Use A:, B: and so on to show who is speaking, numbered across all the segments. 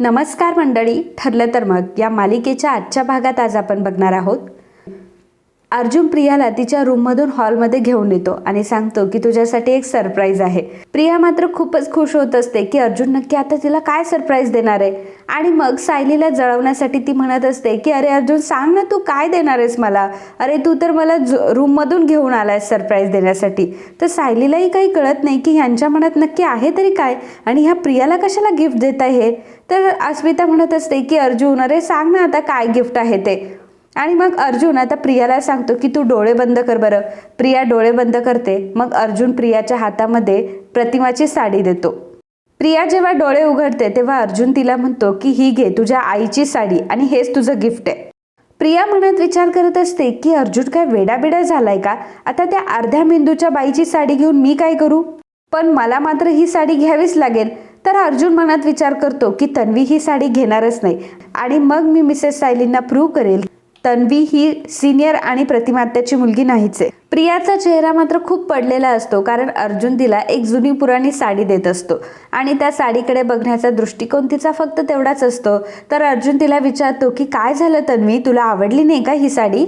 A: नमस्कार मंडळी ठरलं तर मग या मालिकेच्या आजच्या भागात आज आपण बघणार आहोत अर्जुन प्रियाला तिच्या रूममधून हॉलमध्ये घेऊन येतो आणि सांगतो की तुझ्यासाठी एक सरप्राईज आहे. प्रिया मात्र खूपच खुश होत असते की अर्जुन नक्की आता तिला काय सरप्राईज देणार आहे? आणि मग सायलीला जळवण्यासाठी ती म्हणत असते की अरे अर्जुन सांग ना तू काय देणार आहेस मला? अरे तू तर मला रूममधून घेऊन आलायस सरप्राईज देण्यासाठी. तर सायलीलाही काही कळत नाही की ह्यांच्या मनात नक्की आहे तरी काय आणि ह्या प्रियाला कशाला गिफ्ट देत आहे तर अस्मिता म्हणत असते की अर्जुन अरे सांग ना आता काय गिफ्ट आहे ते? आणि मग अर्जुन आता प्रियाला सांगतो की तू डोळे बंद कर बरं. प्रिया डोळे बंद करते मग अर्जुन प्रियाच्या हातामध्ये प्रतिमाची साडी देतो. प्रिया जेव्हा डोळे उघडते तेव्हा अर्जुन तिला म्हणतो की ही घे तुझ्या आईची साडी आणि हेच तुझं गिफ्ट आहे. प्रिया मनात विचार करत असते की अर्जुन काय वेडाबिडा झालाय का? आता त्या अर्ध्या मेंदूच्या बाईची साडी घेऊन मी काय करू? पण मला मात्र ही साडी घ्यावीच लागेल. तर अर्जुन मनात विचार करतो की तन्वी ही साडी घेणारच नाही आणि मग मी मिसेस सायलींना प्रूव्ह करेल तन्वी ही सिनियर आणि प्रतिमात्याची मुलगी नाहीच आहे. प्रियाचा चेहरा मात्र खूप पडलेला असतो कारण अर्जुन तिला एक जुनी पुराणी साडी देत असतो. आणि त्या साडीकडे बघण्याचा दृष्टिकोन तिचा फक्त तेवढाच असतो. तर अर्जुन तिला विचारतो की काय झालं तन्वी? तुला आवडली नाही का ही साडी?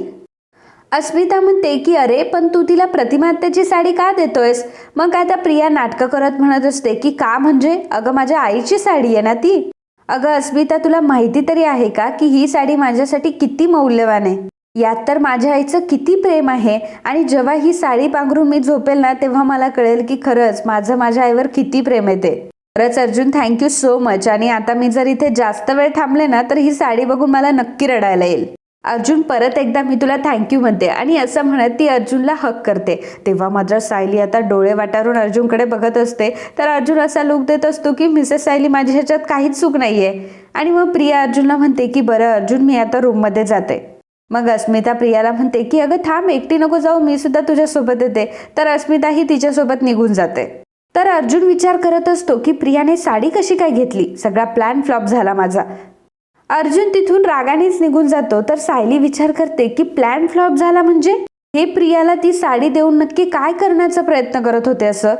A: अस्मिता म्हणते की अरे पण तू तिला प्रतिमात्याची साडी का देतोयस? मग आता प्रिया नाटकं करत म्हणत असते की का म्हणजे? अगं माझ्या आईची साडी आहे ना ती. अगं अस्मिता तुला माहिती तरी आहे का की ही साडी माझ्यासाठी किती मौल्यवान आहे? यात तर माझ्या आईचं किती प्रेम आहे आणि जेव्हा ही साडी पांघरून मी झोपेल ना तेव्हा मला कळेल की खरंच माझं माझ्या आईवर किती प्रेम आहे ते. खरंच अर्जुन थँक्यू सो मच आणि आता मी जर इथे जास्त वेळ थांबले ना तर ही साडी बघून मला नक्की रडायला येईल. अर्जुन परत एकदा मी तुला थँक्यू म्हणते आणि असं म्हणत ती अर्जुनला हक करते. तेव्हा मात्र सायली आता डोळे वाटारून अर्जुनकडे बघत असते. तर अर्जुन असा लुक देत असतो की मिसेस सायली माझ्या ह्याच्यात काहीच चूक नाहीये. आणि मग प्रिया अर्जुनला म्हणते की बरं अर्जुन मी आता रूममध्ये जाते. मग अस्मिता प्रियाला म्हणते की अगं थांब एकटी नको जाऊ मी सुद्धा तुझ्यासोबत येते. तर अस्मिताही तिच्यासोबत निघून जाते. तर अर्जुन विचार करत असतो की प्रियाने साडी कशी काय घेतली? सगळा प्लॅन फ्लॉप झाला माझा. अर्जुन तिथून रागानेच निघून जातो. तर सायली विचार करते की प्लॅन फ्लॉप झाला म्हणजे? हे प्रियाला ती साडी देऊन नक्की काय करण्याचा प्रयत्न करत होते असं?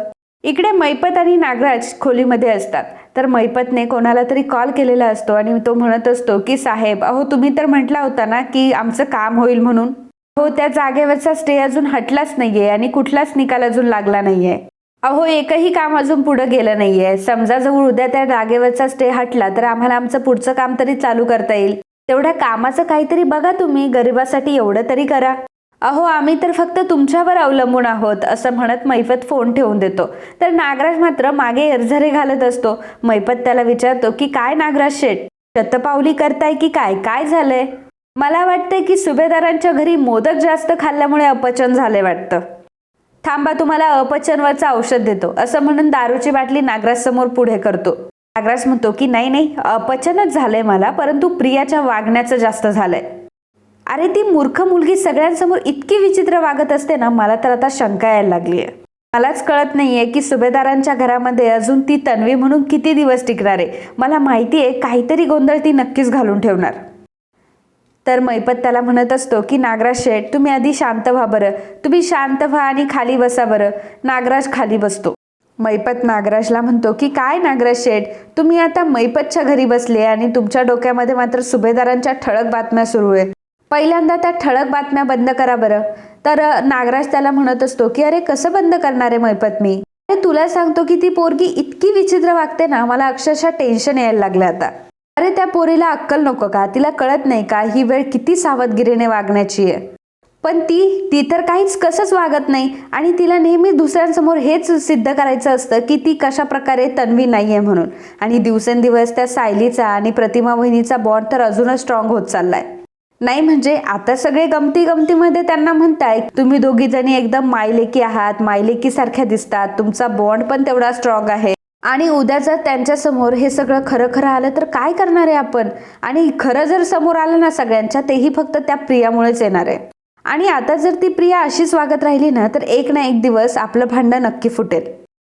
A: इकडे मैपत आणि नागराज खोलीमध्ये असतात. तर मैपतने कोणाला तरी कॉल केलेला असतो आणि तो म्हणत असतो की साहेब अहो तुम्ही तर म्हटला होता ना की आमचं काम होईल म्हणून? हो त्या जागेवरचा स्टे अजून हटलाच नाहीये आणि कुठलाच निकाल अजून लागला नाहीये. अहो एकही काम अजून पुढे गेलं नाहीये. समजा जर उद्या त्या जागेवरचा स्टे हटला तर आम्हाला आमचं पुढचं काम तरी चालू करता येईल. तेवढ्या कामाचं काहीतरी बघा तुम्ही. गरिबासाठी एवढं तरी करा. अहो आम्ही तर फक्त तुमच्यावर अवलंबून आहोत असं म्हणत मैफत फोन ठेवून देतो. तर नागराज मात्र मागे एरझरे घालत असतो. मैफत त्याला विचारतो की काय नागराज शेठ? शतपावली करताय की काय? काय झालंय? मला वाटतंय की सुभेदारांच्या घरी मोदक जास्त खाल्ल्यामुळे अपचन झाले वाटतं. थांबा तुम्हाला अपचनवरचं औषध देतो. असं म्हणून दारूची बाटली नागराज समोर पुढे करतो. नागराज म्हणतो की नाही नाही अपचनच झालंय मला परंतु प्रियाच्या वागण्याचं जास्त झालंय. अरे ती मूर्ख मुलगी सगळ्यांसमोर इतकी विचित्र वागत असते ना मला तर आता शंका यायला लागली आहे मलाच कळत नाहीये की सुभेदारांच्या घरामध्ये अजून ती तन्वी म्हणून किती दिवस टिकणार आहे. मला माहिती आहे काहीतरी गोंधळ ती नक्कीच घालून ठेवणार. तर मैपत त्याला म्हणत असतो की नागराज शेठ तुम्ही आधी शांत व्हा बरं. तुम्ही शांत व्हा आणि खाली बसा बरं. नागराज खाली बसतो. मैपत नागराजला म्हणतो की काय नागराज शेठ? तुम्ही आता मैपतच्या घरी बसले आणि तुमच्या डोक्यामध्ये मात्र सुभेदारांच्या ठळक बातम्या सुरू आहेत. पहिल्यांदा त्या ठळक बातम्या बंद करा बरं. तर नागराज त्याला म्हणत असतो की अरे कसं बंद करणार आहे मैपत मी? अरे तुला सांगतो की ती पोरगी इतकी विचित्र वागते ना मला अक्षरशः टेन्शन यायला लागलं आता. अरे त्या पोरीला अक्कल नको का? तिला कळत नाही का ही वेळ किती सावधगिरीने वागण्याची आहे? पण ती ती तर काहीच कसंच वागत नाही आणि तिला नेहमी दुसऱ्यांसमोर हेच सिद्ध करायचं असतं की ती कशा प्रकारे तन्वी नाही आहे म्हणून. आणि दिवसेंदिवस त्या सायलीचा आणि प्रतिमा वहिनीचा बॉन्ड तर अजूनच स्ट्रॉंग होत चाललाय. नाही म्हणजे आता सगळे गमती गमतीमध्ये त्यांना म्हणताय तुम्ही दोघी जणी एकदम मायलेकी आहात मायलेकी सारख्या दिसतात तुमचा बॉन्ड पण तेवढा स्ट्रॉंग आहे. आणि उद्या जर त्यांच्यासमोर हे सगळं खरं खरं आलं तर काय करणार आहे आपण? आणि खरं जर समोर आलं ना सगळ्यांच्या तेही फक्त त्या प्रियामुळेच येणार आहे. आणि आता जर ती प्रिया अशीच वागत राहिली ना तर एक ना एक दिवस आपलं भांडण नक्की फुटेल.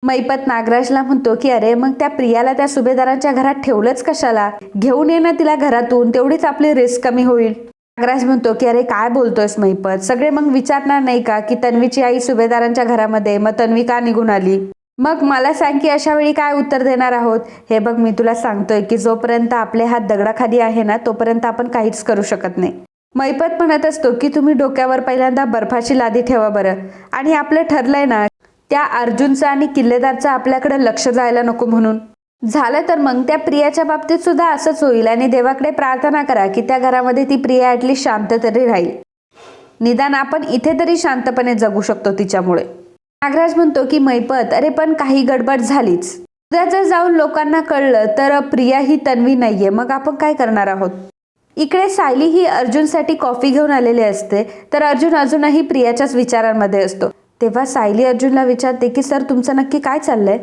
A: मैपत नागराजला म्हणतो की अरे मग त्या प्रियाला त्या सुभेदारांच्या घरात ठेवलंच कशाला? घेऊन ये ना तिला घरातून तेवढीच आपली रिस्क कमी होईल. नागराज म्हणतो की अरे काय बोलतोयस मैपत? सगळे मग विचारणार नाही का की तन्वीची आई सुभेदारांच्या घरामध्ये? मग तन्वी का निघून आली. मग मला सांग की अशा वेळी काय उत्तर देणार आहोत? हे बघ मी तुला सांगतोय की जोपर्यंत आपले हात दगडाखाली आहे ना तोपर्यंत आपण काहीच करू शकत नाही. मैपत म्हणत असतो की तुम्ही डोक्यावर पहिल्यांदा बर्फाची लादी ठेवा बरं. आणि आपलं ठरलंय ना त्या अर्जुनचं आणि किल्लेदारचं आपल्याकडे लक्ष जायला नको म्हणून. झालं तर मग त्या प्रियाच्या बाबतीत सुद्धा असंच होईल आणि देवाकडे प्रार्थना करा की त्या घरामध्ये ती प्रिया ॲटली शांत तरी राहील. निदान आपण इथे तरी शांतपणे जगू शकतो तिच्यामुळे. नागराज म्हणतो की मैपत. अरे पण काही गडबड झालीच. उद्या जर जाऊन लोकांना कळलं तर प्रिया ही तन्वी नाहीये. मग आपण काय करणार आहोत? इकडे सायली ही अर्जुनसाठी कॉफी घेऊन आलेली असते. तर अर्जुन अजूनही प्रियाच्याच विचारांमध्ये असतो. तेव्हा सायली अर्जुनला विचारते की सर तुमचं नक्की काय चाललंय?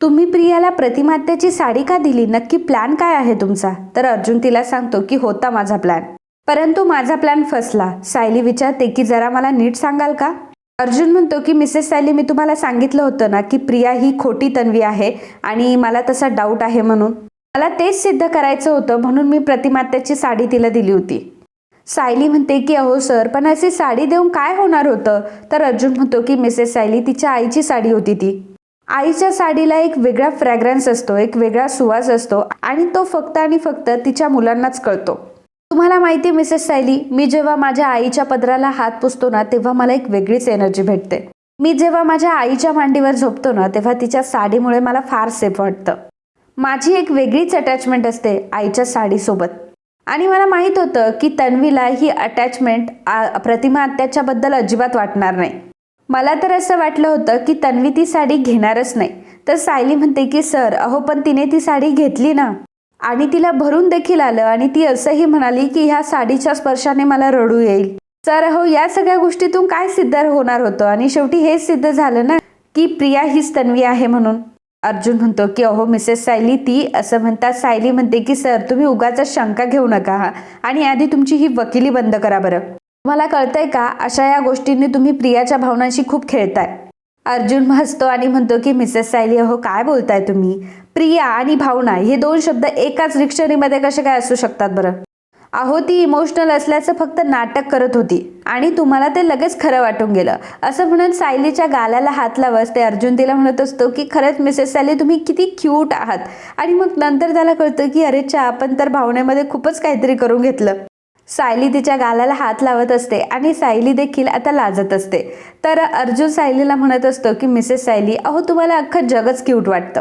A: तुम्ही प्रियाला प्रतिमात्याची साडी का दिली? नक्की प्लॅन काय आहे तुमचा? तर अर्जुन तिला सांगतो की होता माझा प्लॅन. परंतु माझा प्लॅन फसला. सायली विचारते की जरा मला नीट सांगाल का? अर्जुन म्हणतो की मिसेस सायली मी तुम्हाला सांगितलं होतं ना की प्रिया ही खोटी तन्वी आहे आणि मला तसा डाऊट आहे म्हणून. मला तेच सिद्ध करायचं होतं म्हणून मी प्रतिमात्याची साडी तिला दिली होती. सायली म्हणते की अहो सर पण अशी साडी देऊन काय होणार होतं? तर अर्जुन म्हणतो की मिसेस सायली तिच्या आईची साडी होती ती. आईच्या साडीला एक वेगळा फ्रॅग्रन्स असतो एक वेगळा सुवास असतो आणि तो फक्त आणि फक्त तिच्या मुलांनाच कळतो. तुम्हाला माहिती आहे मिसेस सायली मी जेव्हा माझ्या आईच्या पदराला हात पुसतो ना तेव्हा मला एक वेगळीच एनर्जी भेटते. मी जेव्हा माझ्या आईच्या मांडीवर झोपतो ना तेव्हा तिच्या साडीमुळे मला फार सेफ वाटतं. माझी एक वेगळीच अटॅचमेंट असते आईच्या साडीसोबत. आणि मला माहीत होतं की तन्वीला ही अटॅचमेंट प्रतिमा अत्याच्याबद्दल अजिबात वाटणार नाही. मला तर असं वाटलं होतं की तन्वी ती साडी घेणारच नाही. तर सायली म्हणते की सर अहो पण तिने ती साडी घेतली ना. आणि तिला भरून देखील आलं आणि ती असंही म्हणाली की ह्या साडीच्या स्पर्शाने मला रडू येईल. सर अहो या सगळ्या गोष्टीतून काय सिद्ध होणार होतं? आणि शेवटी हेच सिद्ध झालं ना की प्रिया हीच तन्वी आहे म्हणून. अर्जुन म्हणतो की अहो मिसेस सायली ती असं म्हणतात. सायली म्हणते की सर तुम्ही उगाच शंका घेऊ नका आणि आधी तुमची ही वकिली बंद करा बरं. तुम्हाला कळतंय का? अशा या गोष्टींनी तुम्ही प्रियाच्या भावनांशी खूप खेळताय. अर्जुन हसतो आणि म्हणतो की मिसेस सायली अहो काय बोलताय तुम्ही? प्रिया आणि भावना हे दोन शब्द एकाच डिक्शनरीमध्ये कसे काय असू शकतात बरं? अहो ती इमोशनल असल्याचं फक्त नाटक करत होती आणि तुम्हाला ते लगेच खरं वाटून गेलं. असं म्हणून सायलीच्या गालाला हात लावस ते अर्जुन तिला म्हणत असतो की खरंच मिसेस सायली तुम्ही किती क्यूट आहात. आणि मग नंतर त्याला कळतं की अरे चा आपण तर भावनेमध्ये खूपच काहीतरी करून घेतलं. सायली तिच्या गालाला हात लावत असते आणि सायली देखील आता लाजत असते. तर अर्जुन सायलीला म्हणत असतो की मिसेस सायली अहो तुम्हाला अख्खं जगच क्यूट वाटतं.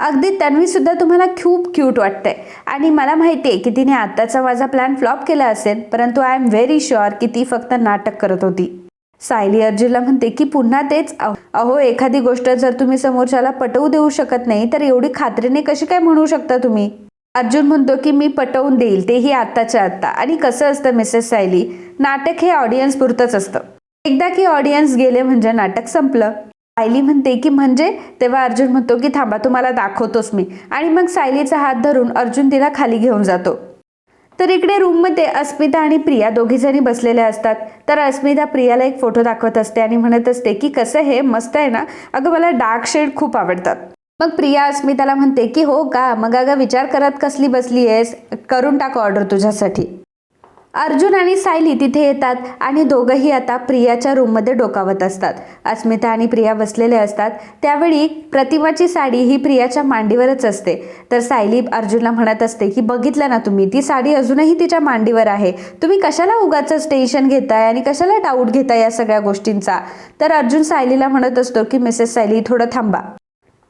A: अगदी तन्वी सुद्धा तुम्हाला खूप क्यूट वाटते आणि मला माहिती आहे की तिने आत्ताचा माझा प्लॅन फ्लॉप केला असेल परंतु आय एम व्हेरी शुअर की ती फक्त नाटक करत होती. सायली अर्जुनला म्हणते की पुन्हा तेच. अहो अहो, एखादी गोष्ट जर तुम्ही समोरच्याला पटवू देऊ शकत नाही तर एवढी खात्रीने कशी काय म्हणू शकता तुम्ही? अर्जुन म्हणतो की मी पटवून देईल. तेही आत्ताच्या आत्ता. आणि कसं असतं मिसेस सायली? नाटक हे ऑडियन्स पुरतंच असतं. एकदा की ऑडियन्स गेले म्हणजे नाटक संपलं. सायली म्हणते की म्हणजे? तेव्हा अर्जुन म्हणतो की थांबा तुम्हाला दाखवतोच मी. आणि मग सायलीचा हात धरून अर्जुन तिला खाली घेऊन जातो. तर इकडे रूममध्ये अस्मिता आणि प्रिया दोघी जणी बसलेल्या असतात. तर अस्मिता प्रियाला एक फोटो दाखवत असते आणि म्हणत असते की कसं हे? मस्त आहे ना? अगं मला डार्क शेड खूप आवडतात. मग प्रिया अस्मिताला म्हणते की हो का? मग अगं विचार करत कसली बसली आहेस? करून टाक ऑर्डर तुझ्यासाठी. अर्जुन आणि सायली तिथे येतात आणि दोघंही आता प्रियाच्या रूममध्ये डोकावत असतात. अस्मिता आणि प्रिया बसलेले असतात. त्यावेळी प्रतिमाची साडी ही प्रियाच्या मांडीवरच असते. तर सायली अर्जुनला म्हणत असते की बघितलं ना तुम्ही ती साडी अजूनही तिच्या मांडीवर आहे. तुम्ही कशाला उगाच टेन्शन घेताय आणि कशाला डाऊट घेताय या सगळ्या गोष्टींचा? तर अर्जुन सायलीला म्हणत असतो की मिसेस सायली थोडं थांबा.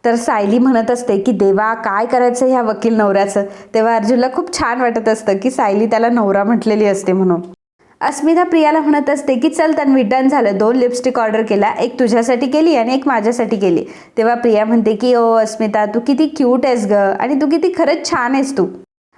A: तर सायली म्हणत असते की देवा काय करायचं ह्या वकील नवऱ्याचं? तेव्हा अर्जुनला खूप छान वाटत असतं की सायली त्याला नवरा म्हटलेली असते म्हणून. अस्मिता प्रियाला म्हणत असते की चल तन्वी डन झालं. दोन लिपस्टिक ऑर्डर केला. एक तुझ्यासाठी केली आणि एक माझ्यासाठी केली. तेव्हा प्रिया म्हणते की ओ अस्मिता तू किती क्यूट आहेस ग आणि तू किती खरंच छान आहेस तू.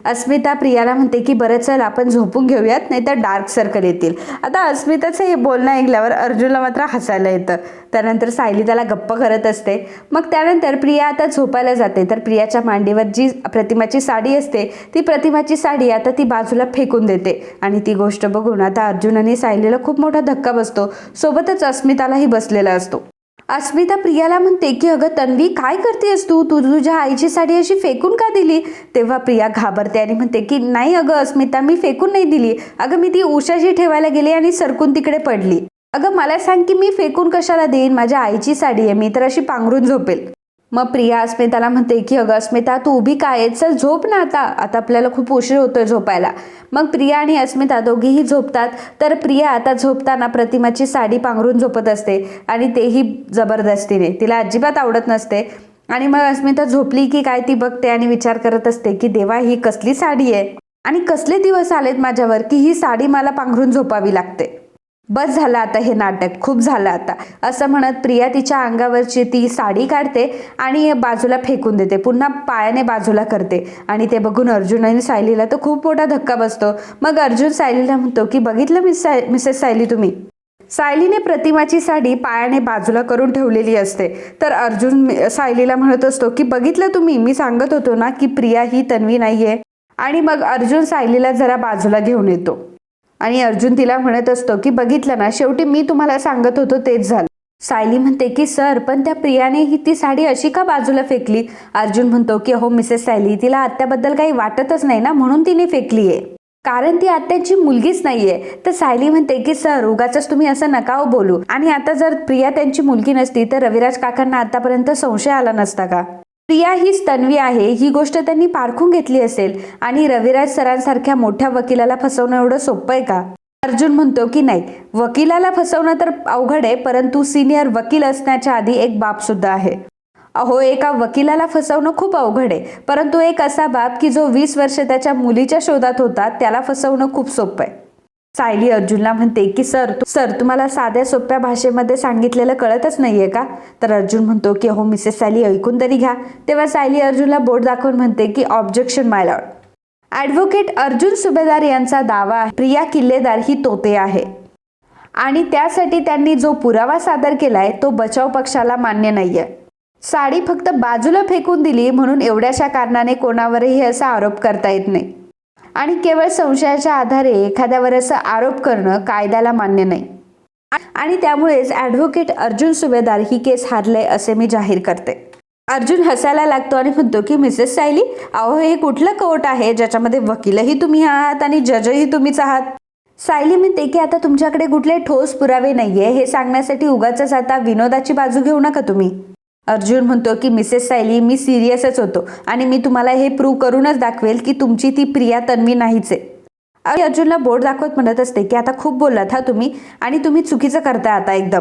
A: अस्मिता प्रियाला म्हणते की बरं चल आपण झोपून घेऊयात नाही तर डार्क सर्कल येतील. आता अस्मिताचं हे बोलणं ऐकल्यावर अर्जुनला मात्र हसायला येतं. त्यानंतर सायली त्याला गप्प करत असते. मग त्यानंतर प्रिया आता झोपायला जाते. तर प्रियाच्या मांडीवर जी प्रतिमाची साडी असते ती प्रतिमाची साडी आता ती बाजूला फेकून देते. आणि ती गोष्ट बघून आता अर्जुन आणि सायलीला खूप मोठा धक्का बसतो. सोबतच अस्मितालाही बसलेला असतो. अस्मिता प्रियाला म्हणते की अगं तन्वी काय करतेस तू? तू तुझ्या आईची साडी अशी फेकून का दिली? तेव्हा प्रिया घाबरते आणि म्हणते की नाही अगं अस्मिता मी फेकून नाही दिली. अगं मी ती उशाशी ठेवायला गेली आणि सरकून तिकडे पडली. अगं मला सांग की मी फेकून कशाला देईन? माझ्या आईची साडी आहे मी तर अशी पांघरून झोपेल. मग प्रिया अस्मिताला म्हणते की अगं अस्मिता तू उभी काय आहे? चल झोप ना आता. आता आपल्याला खूप उशीर होतोय झोपायला. मग प्रिया आणि अस्मिता दोघीही झोपतात. तर प्रिया आता झोपताना प्रतिमाची साडी पांघरून झोपत असते आणि तेही जबरदस्तीने. तिला अजिबात आवडत नसते. आणि मग अस्मिता झोपली की काय ती बघते आणि विचार करत असते की देवा ही कसली साडी आहे? आणि कसले दिवस आलेत माझ्यावर की ही साडी मला पांघरून झोपावी लागते? बस झालं आता हे नाटक खूप झालं आता. असं म्हणत प्रिया तिच्या अंगावरची ती साडी काढते आणि बाजूला फेकून देते. पुन्हा पायाने बाजूला करते. आणि ते बघून अर्जुन आणि सायलीला तर खूप मोठा धक्का बसतो. मग अर्जुन सायलीला म्हणतो की बघितलं मिस साय मिसेस सायली तुम्ही? सायलीने प्रतिमाची साडी पायाने बाजूला करून ठेवलेली असते. तर अर्जुन सायलीला म्हणत असतो की बघितलं तुम्ही? मी सांगत होतो ना की प्रिया ही तन्वी नाहीये. आणि मग अर्जुन सायलीला जरा बाजूला घेऊन येतो. आणि अर्जुन तिला म्हणत असतो की बघितलं ना शेवटी मी तुम्हाला सांगत होतो तेच झालं. सायली म्हणते की सर पण त्या प्रियाने ही ती साडी अशी का बाजूला फेकली? अर्जुन म्हणतो की अहो मिसेस सायली तिला आत्याबद्दल काही वाटतच नाही ना म्हणून तिने फेकली आहे. कारण ती आत्याची मुलगीच नाहीये. तर सायली म्हणते की सर उगाच तुम्ही असं नका बोलू. आणि आता जर प्रिया त्यांची मुलगी नसती तर रविराज काकांना आतापर्यंत संशय आला नसता का? प्रिया हीच तन्वी आहे. ही गोष्ट त्यांनी पारखून घेतली असेल. आणि रविराज सरांसारख्या मोठ्या वकिलाला फसवणं एवढं सोपं आहे का? अर्जुन म्हणतो की नाही वकिलाला फसवणं तर अवघड आहे परंतु सिनियर वकील असण्याच्या आधी एक बाप सुद्धा आहे. अहो एका वकिलाला फसवणं खूप अवघड आहे परंतु एक असा बाप की जो वीस वर्ष त्याच्या मुलीच्या शोधात होता त्याला फसवणं खूप सोपं आहे. सायली अर्जुनला म्हणते की सर सर तुम्हाला साध्या सोप्या भाषेमध्ये सांगितलेलं कळतच नाहीये का? तर अर्जुन म्हणतो की हो मिसेस सायली ऐकून तरी घ्या. तेव्हा सायली अर्जुनला बोट दाखवून म्हणते की objection my lord advocate Arjun Subhedar यांचा दावा प्रिया किल्लेदार ही तोते आहे. आणि त्यासाठी त्यांनी जो पुरावा सादर केलाय तो बचाव पक्षाला मान्य नाहीये. साडी फक्त बाजूला फेकून दिली म्हणून एवढ्याशा कारणाने कोणावरही असा आरोप करता येत नाही. आणि केवळ संशयाच्या आधारे एखाद्यावर असं आरोप करणं कायद्याला मान्य नाही. आणि त्यामुळेच ॲडव्होकेट अर्जुन सुभेदार ही केस हारले असे मी जाहीर करते. अर्जुन हसायला लागतो आणि म्हणतो की मिसेस सायली अहो हे कुठलं कोर्ट आहे? ज्याच्यामध्ये वकीलही तुम्ही आहात आणि जजही तुम्हीच आहात. सायली म्हणते की आता तुमच्याकडे कुठले ठोस पुरावे नाहीये. हे सांगण्यासाठी उगाच आता विनोदाची बाजू घेऊ नका तुम्ही. अर्जुन म्हणतो की मिसेस सायली मी सिरियसच होतो आणि मी तुम्हाला हे प्रूव्ह करूनच दाखवेल की तुमची ती प्रिया तन्वी नाहीच आहे. आणि अर्जुनला बोर्ड दाखवत म्हणत असते की आता खूप बोललात हा तुम्ही आणि तुम्ही चुकीचं करताय आता एकदम.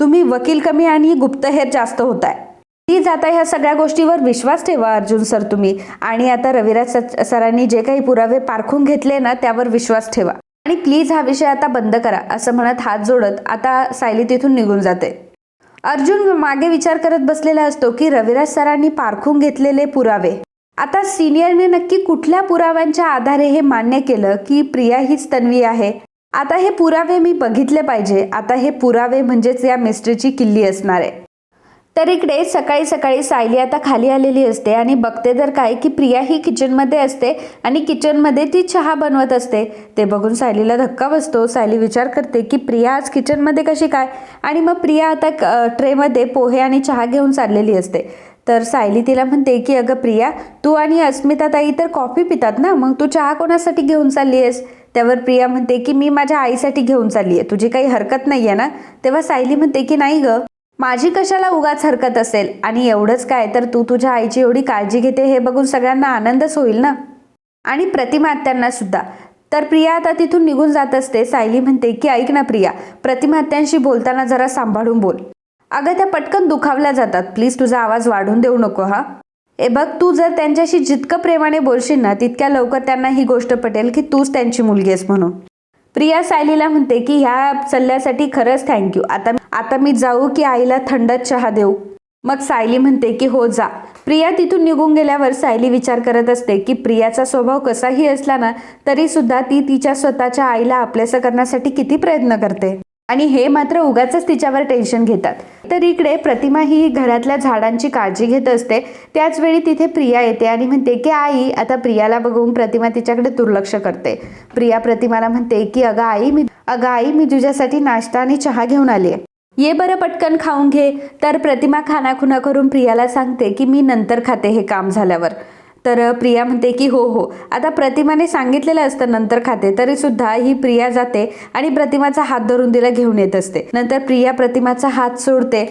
A: तुम्ही वकील कमी आणि गुप्तहेर जास्त होताय. प्लीज आता ह्या सगळ्या गोष्टीवर विश्वास ठेवा अर्जुन सर तुम्ही. आणि आता रविराज सर- सरांनी जे काही पुरावे पारखून घेतले ना त्यावर विश्वास ठेवा. आणि प्लीज हा विषय आता बंद करा असं म्हणत हात जोडत आता सायली तिथून निघून जाते. अर्जुन मागे विचार करत बसलेला असतो की रविराज सरांनी पारखून घेतलेले पुरावे. आता सिनियरने नक्की कुठल्या पुराव्यांच्या आधारे हे मान्य केलं की प्रिया हीच तन्वी आहे? आता हे पुरावे मी बघितले पाहिजे. आता हे पुरावे म्हणजेच या मिस्ट्रीची किल्ली असणार आहे. तर इकडे सकाळी सकाळी सायली आता खाली आलेली असते आणि बघते तर काय की प्रिया ही किचनमध्ये असते आणि किचनमध्ये ती चहा बनवत असते. ते बघून सायलीला धक्का बसतो. सायली विचार करते की प्रिया आज किचनमध्ये कशी काय? आणि मग प्रिया आता ट्रेमध्ये पोहे आणि चहा घेऊन चाललेली असते. तर सायली तिला म्हणते की अगं प्रिया तू आणि अस्मिता ताई तर कॉफी पितात ना? मग तू चहा कोणासाठी घेऊन चालली आहेस? त्यावर प्रिया म्हणते की मी माझ्या आईसाठी घेऊन चालली आहे. तुझी काही हरकत नाही आहे ना? तेव्हा सायली म्हणते की नाही गं माझी कशाला उगाच हरकत असेल? आणि एवढंच काय? तर तू तुझ्या आईची एवढी काळजी घेते हे बघून सगळ्यांना आनंदच होईल ना? आणि प्रतिमात्यांना सुद्धा. तर प्रिया आता तिथून निघून जात असते. सायली म्हणते की ऐक ना प्रिया प्रतिमात्यांशी बोलताना जरा सांभाळून बोल. अगं त्या पटकन दुखावल्या जातात. प्लीज तुझा आवाज वाढून देऊ नको हा. ए बघ तू जर त्यांच्याशी जितकं प्रेमाने बोलशील ना तितक्या लवकर त्यांना ही गोष्ट पटेल की तूच त्यांची मुलगी आहेस म्हणून. प्रिया सायलीला म्हणते की ह्या सल्ल्यासाठी खरंच थँक्यू आता आता मी जाऊ की आईला थंड चहा देऊ. मग सायली म्हणते की हो जा. प्रिया तिथून निघून गेल्यावर सायली विचार करत असते की प्रियाचा स्वभाव कसाही असला ना तरी सुद्धा ती तिच्या स्वतःच्या आईला आपल्यासं करण्यासाठी किती प्रयत्न करते? आणि हे मात्र उगाच तिच्यावर टेन्शन घेतात. तर इकडे प्रतिमा ही घरातल्या झाडांची काळजी घेत असते. त्याच वेळी तिथे प्रिया येते आणि म्हणते की आई आता प्रियाला बघून प्रतिमा तिच्याकडे दुर्लक्ष करते. प्रिया प्रतिमाला म्हणते की अगं आई मी अगं आई मी तुझ्यासाठी नाश्ता आणि चहा घेऊन आली ये बरं पटकन खाऊन घे. तर प्रतिमा खानाखुना करून प्रियाला सांगते की मी नंतर खाते हे काम झाल्यावर. तर प्रिया म्हणते की हो हो. आता प्रतिमाने सांगितलेलं असतं नंतर खाते तरी सुद्धा ही प्रिया जाते आणि प्रतिमाचा हात धरून तिला घेऊन येत असते. नंतर प्रिया प्रतिमाचा हात सोडते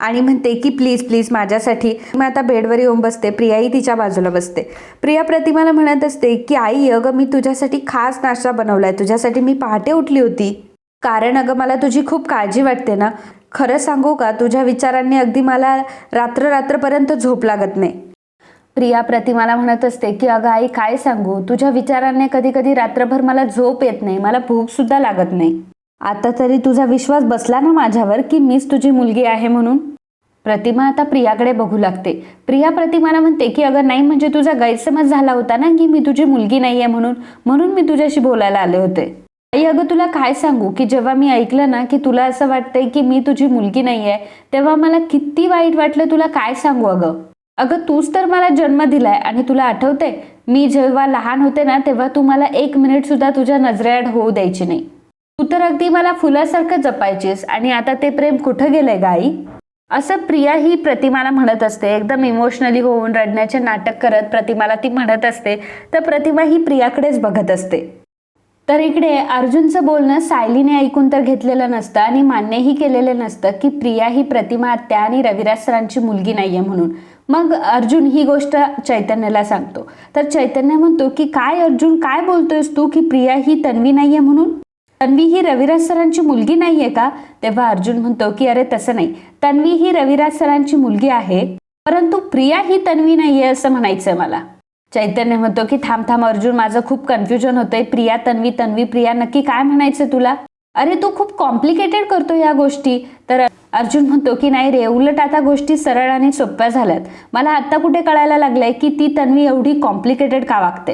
A: आणि म्हणते की प्लीज प्लीज माझ्यासाठी. मग आता बेडवर येऊन बसते प्रियाही तिच्या बाजूला बसते. प्रिया प्रतिमाला म्हणत असते की आई अगं मी तुझ्यासाठी खास नाश्ता बनवलाय तुझ्यासाठी मी पहाटे उठली होती. कारण अगं मला तुझी खूप काळजी वाटते ना. खरं सांगू का तुझ्या विचारांनी अगदी मला रात्र रात्रपर्यंत झोप लागत नाही. प्रिया प्रतिमाला म्हणत असते की अगं आई काय सांगू? तुझ्या विचारांनी कधी कधी रात्रभर मला झोप येत नाही. मला भूक सुद्धा लागत नाही. आता तरी तुझा विश्वास बसला ना माझ्यावर की मीच तुझी मुलगी आहे म्हणून? प्रतिमा आता प्रियाकडे बघू लागते. प्रिया प्रतिमाला म्हणते की अगं नाही म्हणजे तुझा गैरसमज झाला होता ना की मी तुझी मुलगी नाही आहे म्हणून? म्हणून मी तुझ्याशी बोलायला आले होते. आई अगं तुला काय सांगू? की जेव्हा मी ऐकलं ना की तुला असं वाटतंय की मी तुझी मुलगी नाही आहे तेव्हा मला किती वाईट वाटलं. तुला काय सांगू अगं? अगं तूच तर मला जन्म दिलाय आणि तुला आठवते मी जेव्हा लहान होते ना तेव्हा तू मला एक मिनिट सुद्धा तुझ्या नजरेआड होऊ द्यायची नाही. तू तर अगदी मला फुलासारखं जपायचीस आणि आता ते प्रेम कुठं गेलंय गाई असं प्रिया ही प्रतिमाला म्हणत असते एकदम इमोशनली होऊन रडण्याचे नाटक करत प्रतिमाला ती म्हणत असते तर प्रतिमा ही प्रियाकडेच बघत असते. तर इकडे अर्जुनचं बोलणं सायलीने ऐकून तर घेतलेलं नसतं आणि मान्यही केलेलं नसतं की प्रिया ही प्रतिमा त्या आणि रविराज सरांची मुलगी नाहीये म्हणून. मग अर्जुन ही गोष्ट चैतन्याला सांगतो. तर चैतन्य म्हणतो की काय अर्जुन काय बोलतोयस तू की प्रिया ही तन्वी नाहीये म्हणून? तन्वी ही रविराज सरांची मुलगी नाहीये का? तेव्हा अर्जुन म्हणतो की अरे तसं नाही. तन्वी ही रविराज सरांची मुलगी आहे परंतु प्रिया ही तन्वी नाहीये असं म्हणायचंय मला. चैतन्य म्हणतो की थांब थांब अर्जुन माझं खूप कन्फ्युजन होतंय. प्रिया तन्वी तन्वी प्रिया नक्की काय म्हणायचं तुला? अरे तू खूप कॉम्प्लिकेटेड करतो या गोष्टी. तर अर्जुन म्हणतो की नाही रे उलट आता गोष्टी सरळ आणि सोप्या झाल्यात. मला आत्ता कुठे कळायला लागलंय की ती तन्वी एवढी कॉम्प्लिकेटेड का वागते?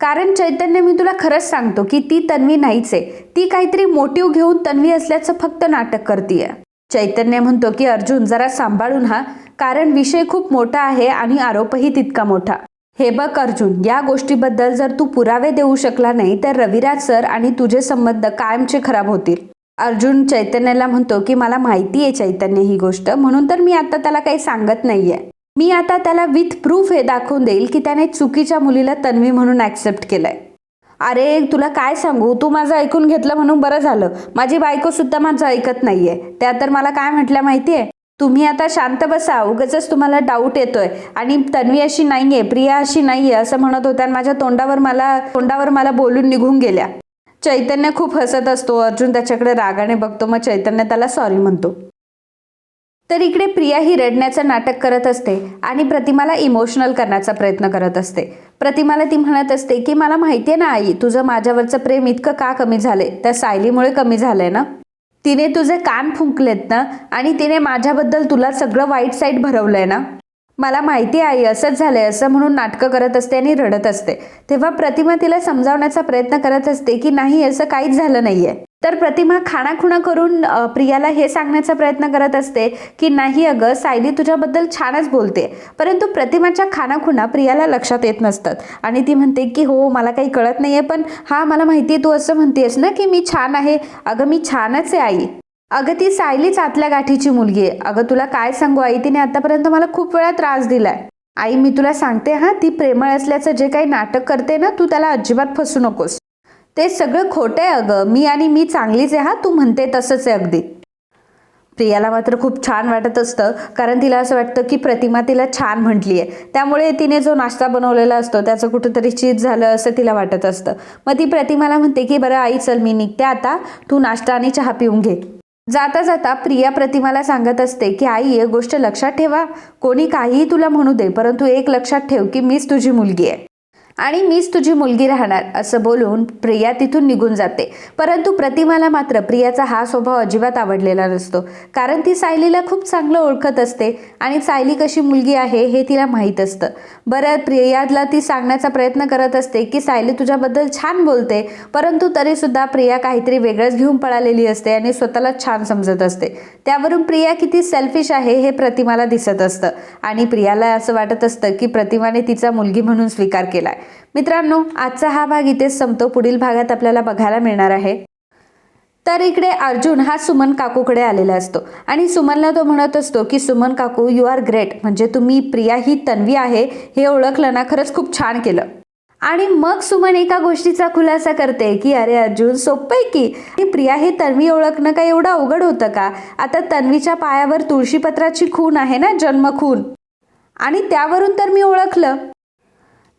A: कारण चैतन्य मी तुला खरंच सांगतो की ती तन्वी नाहीच आहे. ती काहीतरी मोटिव्ह घेऊन तन्वी असल्याचं फक्त नाटक करतीये. चैतन्य म्हणतो की अर्जुन जरा सांभाळून हा. कारण विषय खूप मोठा आहे आणि आरोपही तितका मोठा. हे बघ अर्जुन या गोष्टीबद्दल जर तू पुरावे देऊ शकला नाही तर रविराज सर आणि तुझे संबंध कायमचे खराब होतील. अर्जुन चैतन्याला म्हणतो की मला माहिती आहे चैतन्य ही गोष्ट म्हणून तर मी आता त्याला काही सांगत नाही आहे मी आता त्याला विथ प्रूफ हे दाखवून देईल की त्याने चुकीच्या मुलीला तन्वी म्हणून ऍक्सेप्ट केलंय. अरे तुला काय सांगू? तू माझं ऐकून घेतलं म्हणून बरं झालं. माझी बायको सुद्धा माझं ऐकत नाहीये. त्या तर मला काय म्हटल्या माहितीये? तुम्ही आता शांत बसा. उगाच तुम्हाला डाऊट येतोय. आणि तन्वी अशी नाहीये प्रिया अशी नाहीये असं म्हणत होत्या आणि माझ्या तोंडावर मला तोंडावर मला बोलून निघून गेल्या. चैतन्य खूप हसत असतो. अर्जुन त्याच्याकडे रागाने बघतो. मग चैतन्य त्याला सॉरी म्हणतो. तर इकडे प्रिया ही रडण्याचं नाटक करत असते आणि प्रतिमाला इमोशनल करण्याचा प्रयत्न करत असते. प्रतिमाला ती म्हणत असते की मला माहिती आहे ना आई तुझं माझ्यावरचं प्रेम इतकं का कमी झालंय? त्या सायलीमुळे कमी झालंय ना? तिने तुझे कान फुंकलेत ना? आणि तिने माझ्याबद्दल तुला सगळं वाईट साईड भरवलंय ना? मला माहिती आहे आई असंच झालंय असं म्हणून नाटकं करत असते आणि रडत असते. तेव्हा प्रतिमा तिला समजावण्याचा प्रयत्न करत असते की नाही असं काहीच झालं नाहीये. तर प्रतिमा खाणाखुणा करून प्रियाला हे सांगण्याचा प्रयत्न करत असते की नाही अगं सायली तुझ्याबद्दल छानच बोलते. परंतु प्रतिमाच्या खाणाखुणा प्रियाला लक्षात येत नसतात. आणि ती म्हणते की हो मला काही कळत नाहीये पण हा मला माहिती आहे तू असं म्हणतेस ना की मी छान आहे. अगं मी छानच आहे आई. अगं ती सायली चातल्या गाठीची मुलगी आहे. अगं तुला काय सांगू? आई तिने आतापर्यंत मला खूप वेळा त्रास दिलाय. आई मी तुला सांगते हा ती प्रेमळ असल्याचं जे काही नाटक करते ना तू त्याला अजिबात फसू नकोस. ते सगळं खोटं आहे अगं. मी आणि मी चांगलीच आहे हा तू म्हणते तसंच आहे अगदी. प्रियाला मात्र खूप छान वाटत असतं कारण तिला असं वाटतं की प्रतिमा तिला छान म्हटली आहे त्यामुळे तिने जो नाश्ता बनवलेला असतो त्याचं कुठंतरी चीज झालं असं तिला वाटत असतं. मग ती प्रतिमाला म्हणते की बरं आई चल मी निघते आता. तू नाश्ता आणि चहा पिऊन घे. जाता जाता प्रिया प्रतिमाला सांगत असते की आई एक गोष्ट लक्षात ठेवा. कोणी काहीही तुला म्हणू दे परंतु एक लक्षात ठेव की मीच तुझी मुलगी आहे. आणि मीच तुझी मुलगी राहणार असं बोलून प्रिया तिथून निघून जाते. परंतु प्रतिमाला मात्र प्रियाचा हा स्वभाव अजिबात आवडलेला नसतो. कारण ती सायलीला खूप चांगलं ओळखत असते आणि सायली कशी मुलगी आहे हे तिला माहीत असतं. बरं प्रियाला ती सांगण्याचा प्रयत्न करत असते की सायली तुझ्याबद्दल छान बोलते परंतु तरीसुद्धा प्रिया काहीतरी वेगळंच घेऊन पळालेली असते आणि स्वतःला छान समजत असते. त्यावरून प्रिया किती सेल्फिश आहे हे प्रतिमाला दिसत असतं आणि प्रियाला असं वाटत असतं की प्रतिमाने तिचा मुलगी म्हणून स्वीकार केलाय. मित्रांनो आजचा हा भाग इथेच संपतो. पुढील भागात आपल्याला बघायला मिळणार आहे. तर इकडे अर्जुन हा सुमन काकूकडे आलेला असतो. आणि सुमनला तो म्हणत असतो की सुमन काकू यू आर ग्रेट म्हणजे तुम्ही प्रिया ही तन्वी आहे हे ओळखलं ना खरंच खूप छान केलं. आणि मग सुमन एका गोष्टीचा खुलासा करते की अरे अर्जुन सोपं आहे की? आणि प्रिया हे तन्वी ओळखणं काय एवढं अवघड होतं का? आता तन्वीच्या पायावर तुळशीपत्राची खून आहे ना जन्म खून आणि त्यावरून तर मी ओळखलं.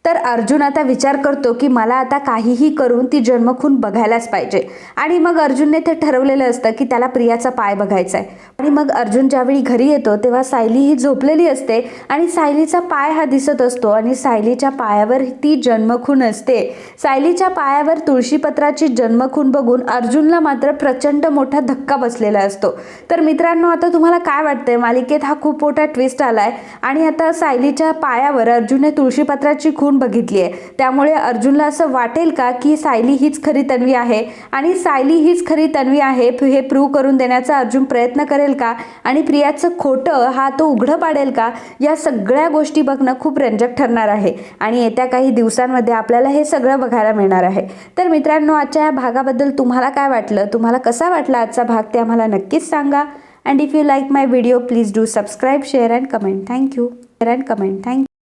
A: तर अर्जुन आता विचार करतो की मला आता काहीही करून ती जन्मखून बघायलाच पाहिजे. आणि मग अर्जुनने ते ठरवलेलं असतं की त्याला प्रियाचा पाय बघायचा आहे आणि मग अर्जुन ज्यावेळी घरी येतो तेव्हा सायली ही झोपलेली असते आणि सायलीचा पाय हा दिसत असतो आणि सायलीच्या पायावर ती जन्मखून असते. सायलीच्या पायावर तुळशीपत्राची जन्मखून बघून अर्जुनला मात्र प्रचंड मोठा धक्का बसलेला असतो. तर मित्रांनो आता तुम्हाला काय वाटतंय? मालिकेत हा खूप मोठा ट्विस्ट आलाय. आणि आता सायलीच्या पायावर अर्जुनने तुळशीपत्राची खून बघितली आहे. त्यामुळे अर्जुनला असं वाटेल का की सायली हीच खरी तन्वी आहे? आणि सायली हीच खरी तन्वी आहे हे प्रूव्ह करून देण्याचा अर्जुन प्रयत्न करेल का? आणि प्रियाचं खोटं हा तो उघडं पाडेल का? या सगळ्या गोष्टी बघणं खूप रंजक ठरणार आहे. आणि येत्या काही दिवसांमध्ये आपल्याला हे सगळं बघायला मिळणार आहे. तर मित्रांनो आजच्या या भागाबद्दल तुम्हाला काय वाटलं? तुम्हाला कसा वाटला आजचा भाग ते आम्हाला नक्कीच सांगा. And if you like my video please do subscribe share and comment thank you share and comment thank you